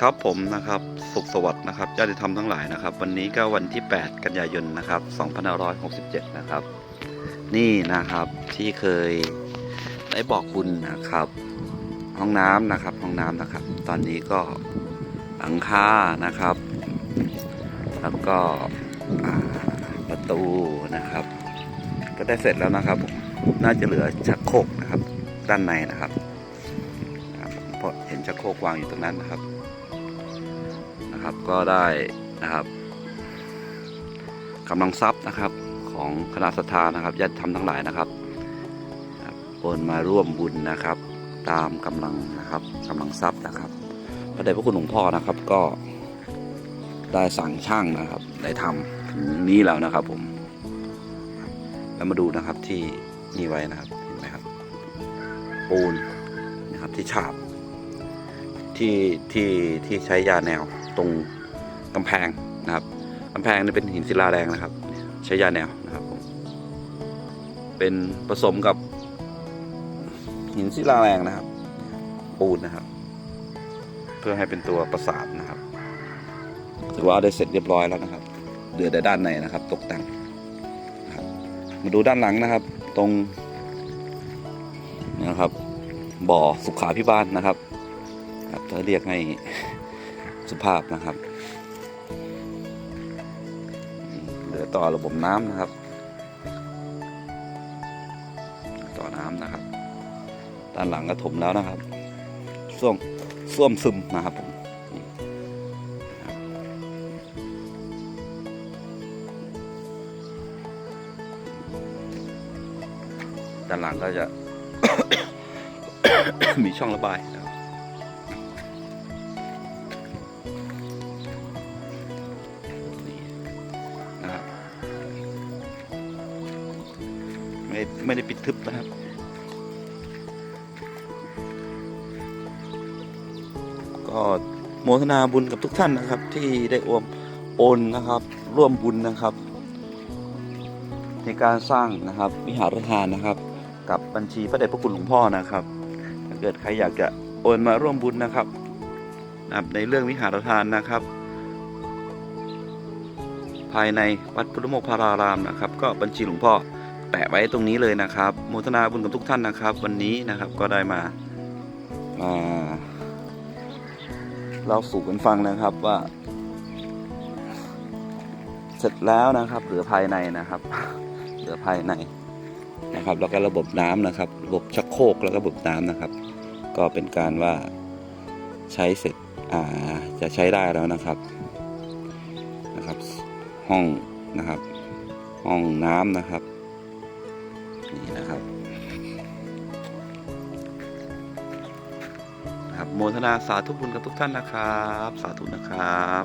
ครับผมนะครับสุขสวัสดิ์นะครับญาติธรรมทั้งหลายนะครับ วันนี้ก็วันที่ 8 กันยายนนะครับ2567 นะครับ นี่นะครับที่เคยได้บอกบุญนะครับ ห้องน้ำนะครับห้องน้ำนะครับ ตอนนี้ก็หลังคานะครับ แล้วก็ประตูนะครับ ก็ได้เสร็จแล้วนะครับ น่าจะเหลือชักโครกนะครับ ด้านในนะครับเพราะเห็นชักโครกวางอยู่ตรงนั้นนะครับ นะครับก็ได้นะครับกำลังทรัพย์นะครับของคณะสัตยานะครับญาติธรรมทั้งหลายนะครับโอนมาร่วมบุญนะครับ ตามกำลังนะครับกำลังทรัพย์นะครับพระเดชพระคุณหลวงพ่อนะครับก็ได้สั่งช่างนะครับ ได้ทำถึงนี้แล้วนะครับผม แล้วมาดูนะครับที่นี่ไว้นะครับเห็นไหมครับ ปูนนะครับที่ฉาบที่ที่ที่ใช้ยาแนว ตรงกำแพงนะครับกำแพงนี่เป็นหินศิลาแดงนะครับ ใช้ยาแนวนะครับผมเป็นผสมกับ หินศิลาแรงนะครับ ปูนนะครับ เพื่อให้เป็นตัวประสานนะครับถือว่าได้เสร็จเรียบร้อยแล้วนะครับเหลือแต่ด้านในนะครับ ตกแต่งนะครับมาดูด้านหลังนะครับ ตรงนะครับ บ่อสุขาพิบาลนะครับครับถ้าเรียกให้ สุภาพนะครับอืมเหลือต่อระบบน้ำนะครับ ต่อน้ำนะครับ ด้านหลังก็ถมแล้วนะครับส้วมส้วมซึมนะครับผมด้านหลังก็จะมีช่องระบายนะ ไม่ไม่ได้ปิดทึบนะครับก็โมทนาบุญกับทุกท่านนะครับ ที่ได้อวมโอนนะครับ ร่วมบุญนะครับ ในการสร้างนะครับวิหารทานนะครับ กับบัญชีพระเดชพระคุณหลวงพ่อนะครับ ถ้าเกิดใครอยากจะโอนมาร่วมบุญนะครับ ในเรื่องวิหารทานนะครับ ภายในวัดพุทธโมกขารารามนะครับ ก็บัญชีหลวงพ่อ แปะไว้ตรงนี้เลยนะครับโมทนาบุญกับทุกท่านนะครับ วันนี้นะครับก็ได้มามาเราสู่กันฟังนะครับว่า เสร็จแล้วนะครับ เหลือภายในนะครับ เหลือภายในนะครับ แล้วก็ระบบน้ำนะครับ ระบบชักโครกแล้วก็ระบบน้ำนะครับ ก็เป็นการว่าใช้เสร็จจะใช้ได้แล้วนะครับนะครับ ห้องนะครับ ห้องน้ำนะครับ นี่นะครับครับโมทนาสาธุบุญกับทุกท่านนะครับ สาธุนะครับ